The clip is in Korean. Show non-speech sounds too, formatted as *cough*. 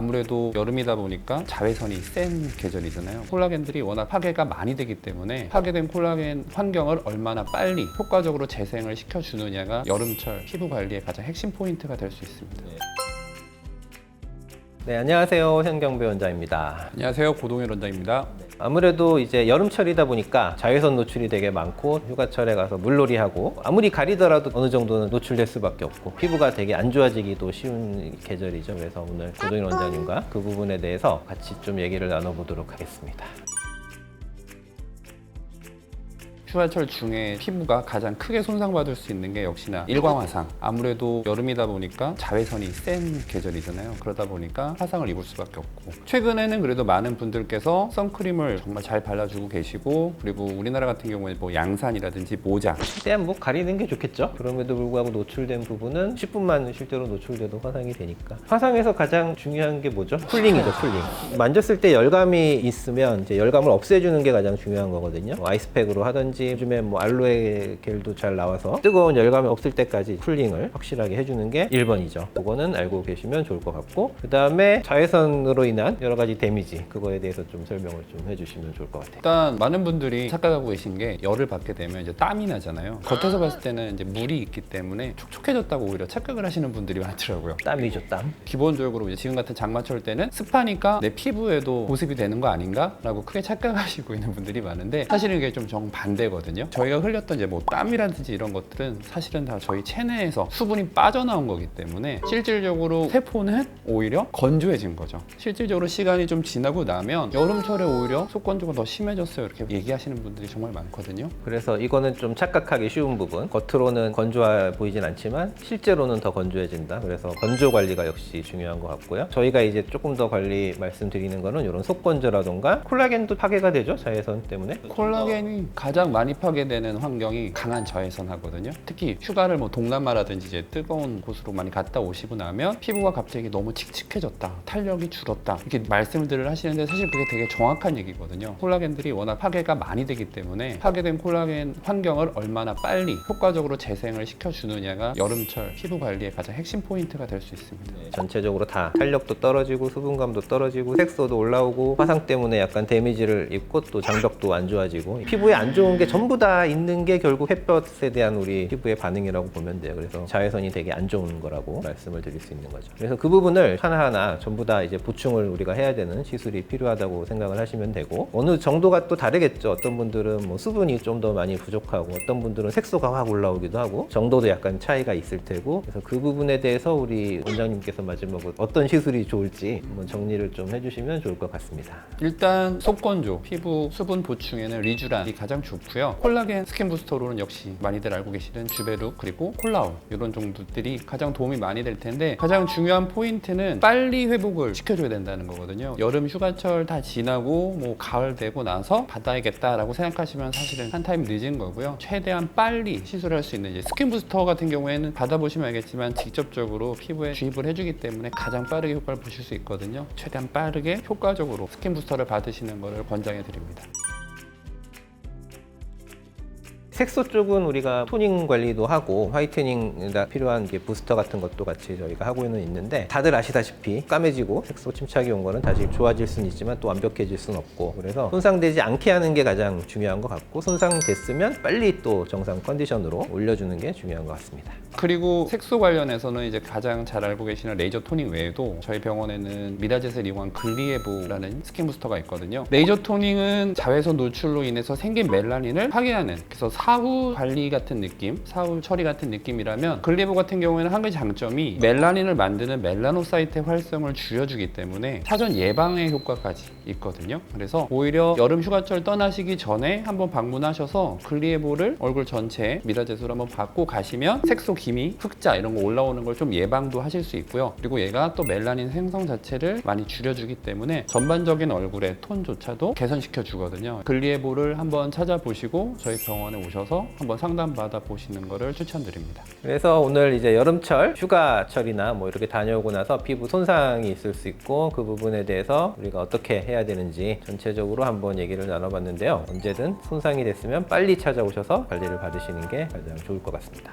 아무래도 여름이다 보니까 자외선이 센 계절이잖아요. 콜라겐들이 워낙 파괴가 많이 되기 때문에 파괴된 콜라겐 환경을 얼마나 빨리 효과적으로 재생을 시켜주느냐가 여름철 피부 관리의 가장 핵심 포인트가 될 수 있습니다. 네, 안녕하세요. 현경배 원장입니다. 안녕하세요. 고동일 원장입니다. 아무래도 이제 여름철이다 보니까 자외선 노출이 되게 많고 휴가철에 가서 물놀이하고 아무리 가리더라도 어느 정도는 노출될 수밖에 없고 피부가 되게 안 좋아지기도 쉬운 계절이죠. 그래서 오늘 고동일 원장님과 그 부분에 대해서 같이 좀 얘기를 나눠보도록 하겠습니다. 휴가철 중에 피부가 가장 크게 손상받을 수 있는 게 역시나 일광화상. 아무래도 여름이다 보니까 자외선이 센 계절이잖아요. 그러다 보니까 화상을 입을 수밖에 없고. 최근에는 그래도 많은 분들께서 선크림을 정말 잘 발라주고 계시고 그리고 우리나라 같은 경우에 뭐 양산이라든지 모자 최대한 뭐 가리는 게 좋겠죠. 그럼에도 불구하고 노출된 부분은 10분만 실제로 노출돼도 화상이 되니까. 화상에서 가장 중요한 게 뭐죠? 쿨링이죠, 쿨링. 만졌을 때 열감이 있으면 이제 열감을 없애주는 게 가장 중요한 거거든요. 뭐 아이스팩으로 하든지 요즘에 뭐 알로에 겔도 잘 나와서 뜨거운 열감이 없을 때까지 쿨링을 확실하게 해주는 게 1번이죠. 그거는 알고 계시면 좋을 것 같고 그 다음에 자외선으로 인한 여러 가지 데미지 그거에 대해서 좀 설명을 좀 해주시면 좋을 것 같아요. 일단 많은 분들이 착각하고 계신 게 열을 받게 되면 이제 땀이 나잖아요. 겉에서 봤을 때는 이제 물이 있기 때문에 촉촉해졌다고 오히려 착각을 하시는 분들이 *laughs* 많더라고요. 땀이죠, 땀. 기본적으로 이제 지금 같은 장마철 때는 습하니까 내 피부에도 보습이 되는 거 아닌가라고 크게 착각하시고 있는 분들이 많은데 사실은 이게 좀 정반대 거든요. 저희가 흘렸던 이제 뭐 땀이라든지 이런 것들은 사실은 다 저희 체내에서 수분이 빠져나온 거기 때문에 실질적으로 세포는 오히려 건조해진 거죠. 실질적으로 시간이 좀 지나고 나면 여름철에 오히려 속건조가 더 심해졌어요. 이렇게 얘기하시는 분들이 정말 많거든요. 그래서 이거는 좀 착각하기 쉬운 부분. 겉으로는 건조해 보이진 않지만 실제로는 더 건조해진다. 그래서 건조 관리가 역시 중요한 것 같고요. 저희가 이제 조금 더 관리 말씀드리는 거는 이런 속건조라던가 콜라겐도 파괴가 되죠. 자외선 때문에. 콜라겐이 가장 많이 파괴되는 환경이 강한 자외선 하거든요. 특히 휴가를 뭐 동남아라든지 이제 뜨거운 곳으로 많이 갔다 오시고 나면 피부가 갑자기 너무 칙칙해졌다, 탄력이 줄었다 이렇게 말씀들을 하시는데 사실 그게 되게 정확한 얘기거든요. 콜라겐들이 워낙 파괴가 많이 되기 때문에 파괴된 콜라겐 환경을 얼마나 빨리 효과적으로 재생을 시켜주느냐가 여름철 피부 관리의 가장 핵심 포인트가 될 수 있습니다. 전체적으로 다 탄력도 떨어지고 수분감도 떨어지고 색소도 올라오고 화상 때문에 약간 데미지를 입고 또 장벽도 안 좋아지고 피부에 안 좋은 게 전부 다 있는 게 결국 햇볕에 대한 우리 피부의 반응이라고 보면 돼요. 그래서 자외선이 되게 안 좋은 거라고 말씀을 드릴 수 있는 거죠. 그래서 그 부분을 하나하나 전부 다 이제 보충을 우리가 해야 되는 시술이 필요하다고 생각을 하시면 되고 어느 정도가 또 다르겠죠. 어떤 분들은 뭐 수분이 좀 더 많이 부족하고 어떤 분들은 색소가 확 올라오기도 하고 정도도 약간 차이가 있을 테고 그래서 그 부분에 대해서 우리 원장님께서 마지막으로 어떤 시술이 좋을지 한번 정리를 좀 해주시면 좋을 것 같습니다. 일단 속건조, 피부 수분 보충에는 리쥬란이 가장 좋고요. 콜라겐 스킨 부스터로는 역시 많이들 알고 계시는 주베룩 그리고 콜라올 이런 정도들이 가장 도움이 많이 될 텐데 가장 중요한 포인트는 빨리 회복을 시켜줘야 된다는 거거든요. 여름 휴가철 다 지나고 뭐 가을 되고 나서 받아야겠다라고 생각하시면 사실은 한 타임 늦은 거고요. 최대한 빨리 시술할 수 있는 스킨 부스터 같은 경우에는 받아보시면 알겠지만 직접적으로 피부에 주입을 해주기 때문에 가장 빠르게 효과를 보실 수 있거든요. 최대한 빠르게 효과적으로 스킨 부스터를 받으시는 것을 권장해 드립니다. 색소 쪽은 우리가 토닝 관리도 하고 화이트닝에 필요한 이제 부스터 같은 것도 같이 저희가 하고는 있는데 다들 아시다시피 까매지고 색소 침착이 온 거는 다시 좋아질 수는 있지만 또 완벽해질 수는 없고 그래서 손상되지 않게 하는 게 가장 중요한 것 같고 손상됐으면 빨리 또 정상 컨디션으로 올려주는 게 중요한 것 같습니다. 그리고 색소 관련해서는 이제 가장 잘 알고 계시는 레이저 토닝 외에도 저희 병원에는 미라젯을 이용한 글리에보라는 스킨 부스터가 있거든요. 레이저 토닝은 자외선 노출로 인해서 생긴 멜라닌을 파괴하는 그래서 사후 관리 같은 느낌, 사후 처리 같은 느낌이라면 글리에보 같은 경우에는 한 가지 장점이 멜라닌을 만드는 멜라노사이트의 활성을 줄여주기 때문에 사전 예방의 효과까지 있거든요. 그래서 오히려 여름 휴가철 떠나시기 전에 한번 방문하셔서 글리에보를 얼굴 전체에 미라젯으로 한번 받고 가시면 색소 기미, 흑자 이런 거 올라오는 걸 좀 예방도 하실 수 있고요. 그리고 얘가 또 멜라닌 생성 자체를 많이 줄여주기 때문에 전반적인 얼굴의 톤조차도 개선시켜 주거든요. 글리에보를 한번 찾아보시고 저희 병원에 오셔서 한번 상담 받아 보시는 거를 추천드립니다. 그래서 오늘 이제 여름철 휴가철이나 뭐 이렇게 다녀오고 나서 피부 손상이 있을 수 있고 그 부분에 대해서 우리가 어떻게 해야 되는지 전체적으로 한번 얘기를 나눠봤는데요. 언제든 손상이 됐으면 빨리 찾아오셔서 관리를 받으시는 게 가장 좋을 것 같습니다.